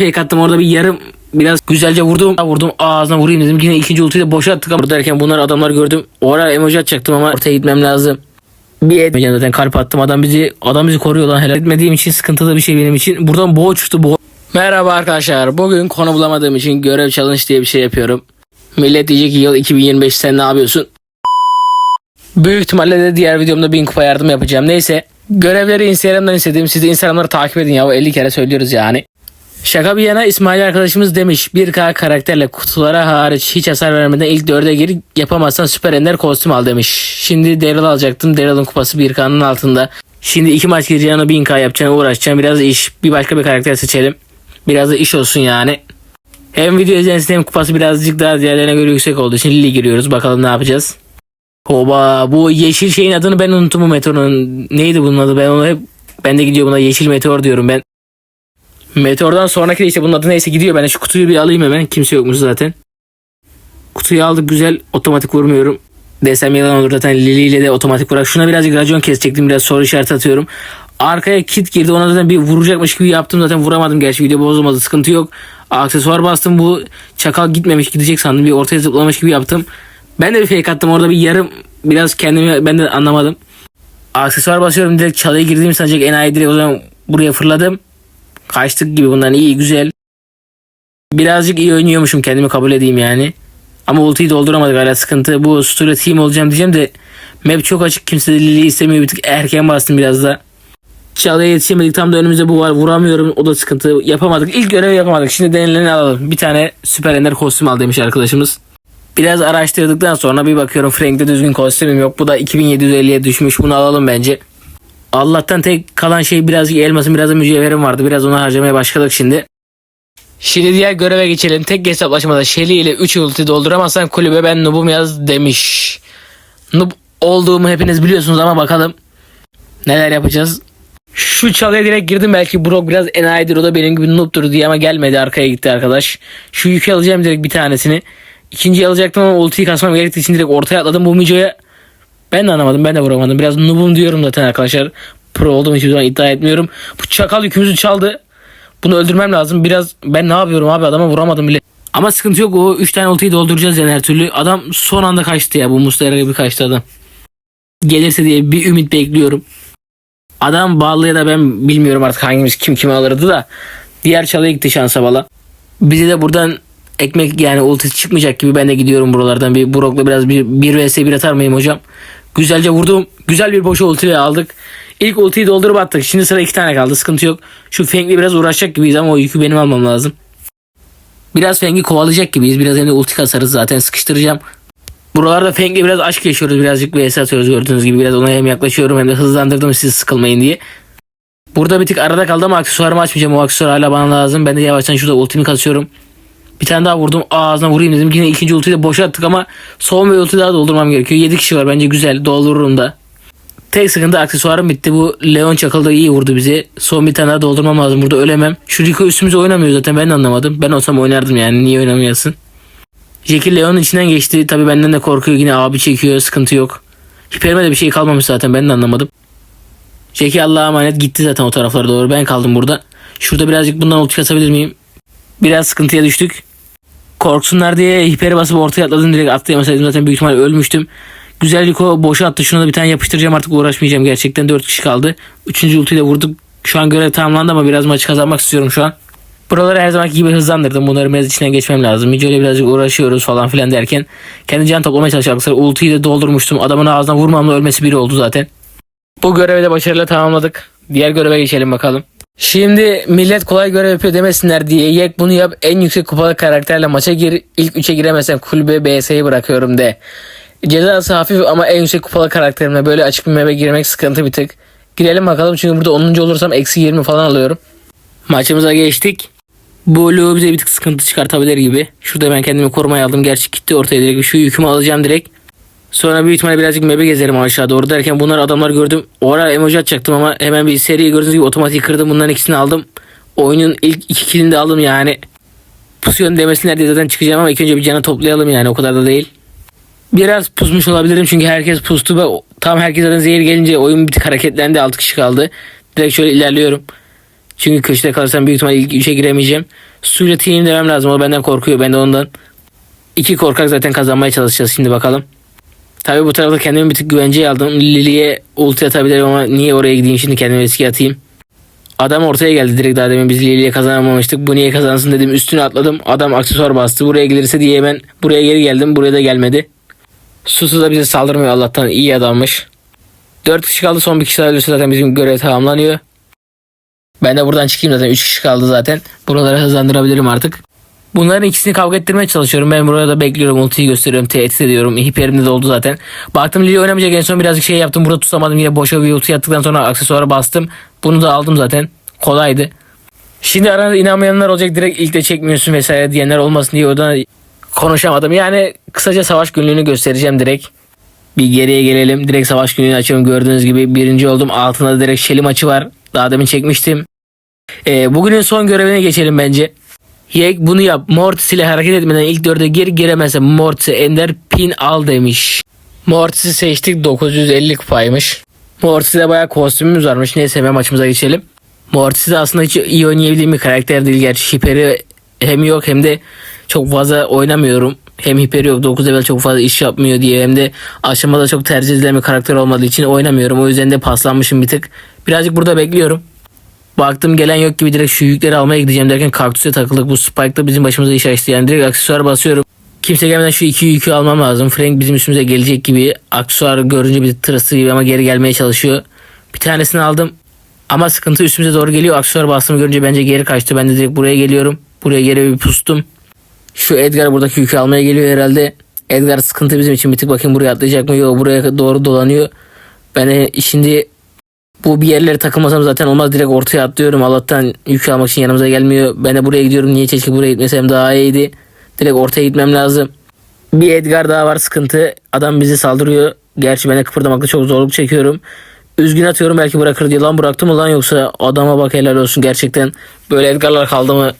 Fake attım orada bir yarım biraz güzelce vurdum. Vurdum ağzına vurayım dedim. Yine ikinci ultiyi de boşa attık ama derken bunlar adamlar gördüm. O ara emoji atacaktım ama ortaya gitmem lazım. Bir etmeyeceğim zaten kalp attım. Adam bizi adam bizi koruyor lan helal etmediğim için sıkıntılı bir şey benim için. Buradan boğa çıktı boğa. Merhaba arkadaşlar. Bugün konu bulamadığım için görev challenge diye bir şey yapıyorum. Millet diyecek ki yıl 2025 sen ne yapıyorsun? Büyük ihtimalle de diğer videomda 1000 kupa yardım yapacağım. Neyse. Görevleri Instagram'dan istedim. Siz de Instagram'ları takip edin ya. 50 kere söylüyoruz yani. Şaka bir yana İsmail arkadaşımız demiş 1K karakterle kutulara hariç hiç hasar vermeden ilk 4'e gir yapamazsan süper ender kostüm al demiş. Şimdi Daryl alacaktım. Daryl'ın kupası 1K'nın altında. Şimdi iki maç gireceğine 1000K yapacağına uğraşacağım. Biraz iş. Bir başka bir karakter seçelim. Biraz da iş olsun yani. Hem video izlensin hem kupası birazcık daha diğerlerine göre yüksek olduğu için Lili giriyoruz. Bakalım ne yapacağız. Hoba bu yeşil şeyin adını ben unuttum bu meteorun. Neydi bunun adı ben onu hep ben de gidiyor buna yeşil meteor diyorum ben. Meteordan sonraki de işte bunun adı neyse gidiyor. Ben de şu kutuyu bir alayım hemen. Kimse yokmuş zaten. Kutuyu aldık güzel. Otomatik vurmuyorum. Desem yalan olur zaten Lili ile de otomatik bırak. Şuna birazcık racon kesecektim. Biraz soru işareti atıyorum. Arkaya kit girdi. Ona zaten bir vuracakmış gibi yaptım. Zaten vuramadım. Gerçi video bozulmadı. Sıkıntı yok. Aksesuar bastım. Bu çakal gitmemiş gidecek sandım. Bir ortaya zıplamış gibi yaptım. Ben de bir fake attım. Orada bir yarım biraz kendimi ben de anlamadım. Aksesuar basıyorum. Direkt çalıya girdiğim sanacak enayi direkt o zaman buraya fırladım. Kaçtık gibi bundan iyi güzel. Birazcık iyi oynuyormuşum kendimi kabul edeyim yani. Ama ultiyi dolduramadık hala sıkıntı. Bu Stura team olacağım diyeceğim de map çok açık kimse de Lili istemiyor bir tık erken bastım biraz da. Çalıya yetişemedik tam da önümüzde bu var vuramıyorum o da sıkıntı yapamadık. İlk görevi yapamadık şimdi denileni alalım. Bir tane süper ender kostüm al demiş arkadaşımız. Biraz araştırdıktan sonra bir bakıyorum Frank'te düzgün kostümüm yok. Bu da 2750'ye düşmüş bunu alalım bence. Allah'tan tek kalan şey birazcık elmasın biraz da mücevherim vardı. Biraz onu harcamaya başladık şimdi. Şimdi diğer göreve geçelim. Tek hesaplaşmada Shelly ile 3 ulti dolduramazsan kulübe ben noob'um yaz demiş. Noob olduğumu hepiniz biliyorsunuz ama bakalım neler yapacağız. Şu çalıya direkt girdim belki Brock biraz enayidir o da benim gibi noob'tur diye ama gelmedi arkaya gitti arkadaş. Şu yükü alacağım direkt bir tanesini. İkinciyi alacaktım ama ultiyi kasmam gerektiği için direkt ortaya atladım. Bu Mijo'ya ben de anlamadım ben de vuramadım. Biraz noob'um diyorum zaten arkadaşlar. Pro olduğum hiçbir zaman iddia etmiyorum. Bu çakal yükümüzü çaldı. Bunu öldürmem lazım. Biraz ben ne yapıyorum abi adama vuramadım bile. Ama sıkıntı yok o 3 tane ultiyi dolduracağız yani her türlü. Adam son anda kaçtı ya bu Mustera gibi kaçtı adam. Gelirse diye bir ümit bekliyorum. Adam bağlı ya da ben bilmiyorum artık hangimiz kim kimi alırdı da. Diğer çalıya gitti şansa bala. Bize de buradan ekmek yani ulti çıkmayacak gibi ben de gidiyorum buralardan. Bir Brock'la biraz bir, bir vs 1 atar mıyım hocam? Güzelce vurdum. Güzel bir boş ultiyle aldık. İlk ultiyi doldurup attık. Şimdi sıra iki tane kaldı. Sıkıntı yok. Şu Feng'le biraz uğraşacak gibiyiz ama o yükü benim almam lazım. Biraz Feng'i kovalayacak gibiyiz. Biraz hem de ulti kasarız zaten. Sıkıştıracağım. Buralarda Feng'le biraz aşk yaşıyoruz. Birazcık vs atıyoruz gördüğünüz gibi. Biraz ona hem yaklaşıyorum hem de hızlandırdım siz sıkılmayın diye. Burada bir tık arada kaldı ama aksesuarımı açmayacağım. O aksesuar hala bana lazım. Ben de yavaştan şurada ultimi kasıyorum. Bir tane daha vurdum. Ağzına vurayım dedim. Yine ikinci ultiyi de boşa ama son bir ulti daha doldurmam gerekiyor. 7 kişi var bence güzel. Doldururum da. Tek sıkıntı aksesuarım bitti. Bu Leon Çakal da iyi vurdu bizi. Son bir tane daha doldurmam lazım. Burada ölemem. Şu Rico üstümüze oynamıyor zaten. Ben de anlamadım. Ben olsam oynardım yani. Niye oynamayasın? Jackie Leon'un içinden geçti. Tabii benden de korkuyor. Yine abi çekiyor. Sıkıntı yok. Hiperime de bir şey kalmamış zaten. Ben de anlamadım. Jackie Allah'a emanet gitti zaten o taraflara doğru. Ben kaldım burada. Şurada birazcık bundan ulti kasabilir miyim? Biraz sıkıntıya düştük. Korksunlar diye hiperi basıp ortaya atladım. Direkt atlayamasaydım zaten büyük ihtimalle ölmüştüm. Güzel Rico boşa attı. Şuna da bir tane yapıştıracağım artık uğraşmayacağım. Gerçekten 4 kişi kaldı. Üçüncü ultiyle vurduk. Şu an görev tamamlandı ama biraz maçı kazanmak istiyorum şu an. Buraları her zamanki gibi hızlandırdım. Bunları biraz içinden geçmem lazım. Mico ile birazcık uğraşıyoruz falan filan derken. Kendi can toplamaya çalışarak sıra ultiyi de doldurmuştum. Adamın ağzına vurmamla ölmesi biri oldu zaten. Bu görevi de başarıyla tamamladık. Diğer göreve geçelim bakalım. Şimdi millet kolay görev yapıyor demesinler diye yek bunu yap en yüksek kupalı karakterle maça gir ilk 3'e giremezsen kulübe BS'yi bırakıyorum de. Cezası hafif ama en yüksek kupalı karakterimle böyle açık bir map'e girmek sıkıntı bir tık. Girelim bakalım çünkü burada 10. olursam eksi 20 falan alıyorum. Maçımıza geçtik. Bu Leo bize bir tık sıkıntı çıkartabilir gibi. Şurada ben kendimi korumaya aldım. Gerçi gitti ortaya direkt. Şu yükümü alacağım direkt. Sonra büyük ihtimalle birazcık map'e gezerim aşağı doğru derken bunlar adamlar gördüm. O ara emoji atacaktım ama hemen bir seri gördüğünüz gibi otomatik kırdım. Bunların ikisini aldım. Oyunun ilk iki kilini de aldım yani. Pusuyorsun demesinler diye zaten çıkacağım ama ilk önce bir canı toplayalım yani o kadar da değil. Biraz pusmuş olabilirim çünkü herkes pustu ve tam herkes zaten zehir gelince oyun bir tık hareketlendi 6 kişi kaldı. Direkt şöyle ilerliyorum. Çünkü köşede kalırsam büyük ihtimalle ilk 3'e giremeyeceğim. Suyla team demem lazım. O benden korkuyor. Ben de ondan. İki korkak zaten kazanmaya çalışacağız şimdi bakalım. Tabii bu tarafta kendimi bir tık güvenceye aldım. Lily'ye ulti atabilirim ama niye oraya gideyim şimdi kendimi riske atayım. Adam ortaya geldi direkt daha demin biz Lily'ye kazanamamıştık. Bu niye kazansın dedim üstüne atladım. Adam aksesuar bastı. Buraya gelirse diye ben buraya geri geldim. Buraya da gelmedi. Susu da bize saldırmıyor Allah'tan iyi adammış. 4 kişi kaldı son bir kişi ölürse zaten bizim görev tamamlanıyor. Ben de buradan çıkayım zaten 3 kişi kaldı zaten. Buraları hızlandırabilirim artık. Bunların ikisini kavga ettirmeye çalışıyorum. Ben burada bekliyorum. Ultiyi gösteriyorum. Tehdit ediyorum. Hiperimde de oldu zaten. Baktım Lili oynamayacak. En son birazcık şey yaptım. Burada tutamadım. Yine boşa bir ulti attıktan sonra aksesuara bastım. Bunu da aldım zaten. Kolaydı. Şimdi arada inanmayanlar olacak. Direkt ilk de çekmiyorsun vesaire diyenler olmasın diye oradan konuşamadım. Yani kısaca savaş günlüğünü göstereceğim direkt. Bir geriye gelelim. Direkt savaş günlüğünü açıyorum. Gördüğünüz gibi birinci oldum. Altında da direkt Şeli maçı var. Daha demin çekmiştim. Ee, bugünün son görevine geçelim bence. Yek bunu yap. Mortis ile hareket etmeden ilk dörde gir giremezse Mortis'e Ender pin al demiş. Mortis'i seçtik 950 kupaymış. Mortis'te bayağı kostümümüz varmış. Neyse hemen maçımıza geçelim. Mortis aslında hiç iyi oynayabildiğim bir karakter değil. Gerçi hiperi hem yok hem de çok fazla oynamıyorum. Hem hiperi yok 9 level çok fazla iş yapmıyor diye hem de aşamada çok tercih edilen bir karakter olmadığı için oynamıyorum. O yüzden de paslanmışım bir tık. Birazcık burada bekliyorum. Baktım gelen yok gibi direkt şu yükleri almaya gideceğim derken kaktüse takıldık. Bu spike da bizim başımıza iş açtı. Yani direkt aksesuar basıyorum. Kimse gelmeden şu iki yükü almam lazım. Frank bizim üstümüze gelecek gibi. Aksesuar görünce bir tırısı gibi ama geri gelmeye çalışıyor. Bir tanesini aldım. Ama sıkıntı üstümüze doğru geliyor. Aksesuar bastığımı görünce bence geri kaçtı. Ben de direkt buraya geliyorum. Buraya geri bir pustum. Şu Edgar buradaki yükü almaya geliyor herhalde. Edgar sıkıntı bizim için. Bir tık bakayım buraya atlayacak mı? Yok buraya doğru dolanıyor. Ben de şimdi bu bir yerlere takılmasam zaten olmaz. Direkt ortaya atlıyorum. Allah'tan yük almak için yanımıza gelmiyor. Ben de buraya gidiyorum. Niye keşke buraya gitmesem daha iyiydi. Direkt ortaya gitmem lazım. Bir Edgar daha var sıkıntı. Adam bizi saldırıyor. Gerçi ben de kıpırdamakta çok zorluk çekiyorum. Üzgün atıyorum belki bırakır diye. Lan bıraktı mı lan yoksa adama bak helal olsun gerçekten. Böyle Edgar'lar kaldı mı?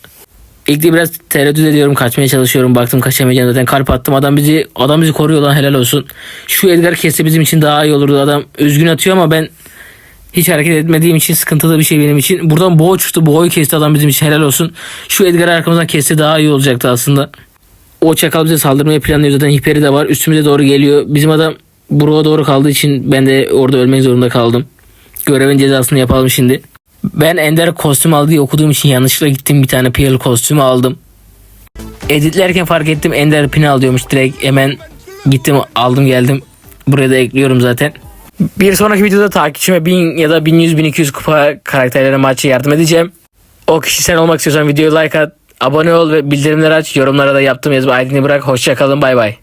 İlk de biraz tereddüt ediyorum kaçmaya çalışıyorum. Baktım kaçamayacağım zaten kalp attım. Adam bizi adam bizi koruyor lan helal olsun. Şu Edgar kesse bizim için daha iyi olurdu. Adam üzgün atıyor ama ben hiç hareket etmediğim için sıkıntılı bir şey benim için. Buradan boğa çıktı. Boğayı kesti adam bizim için helal olsun. Şu Edgar'ı arkamızdan kesse daha iyi olacaktı aslında. O çakal bize saldırmayı planlıyor zaten hiperi de var. Üstümüze doğru geliyor. Bizim adam buraya doğru kaldığı için ben de orada ölmek zorunda kaldım. Görevin cezasını yapalım şimdi. Ben Ender kostüm aldı diye okuduğum için yanlışlıkla gittim bir tane PL kostümü aldım. Editlerken fark ettim Ender pin al diyormuş direkt hemen gittim aldım geldim. Buraya da ekliyorum zaten. Bir sonraki videoda takipçime 1000 ya da 1100-1200 kupa karakterlere maçı yardım edeceğim. O kişi sen olmak istiyorsan videoyu like at, abone ol ve bildirimleri aç. Yorumlara da yaptığım yazı ID'ni bırak. Hoşçakalın bay bay.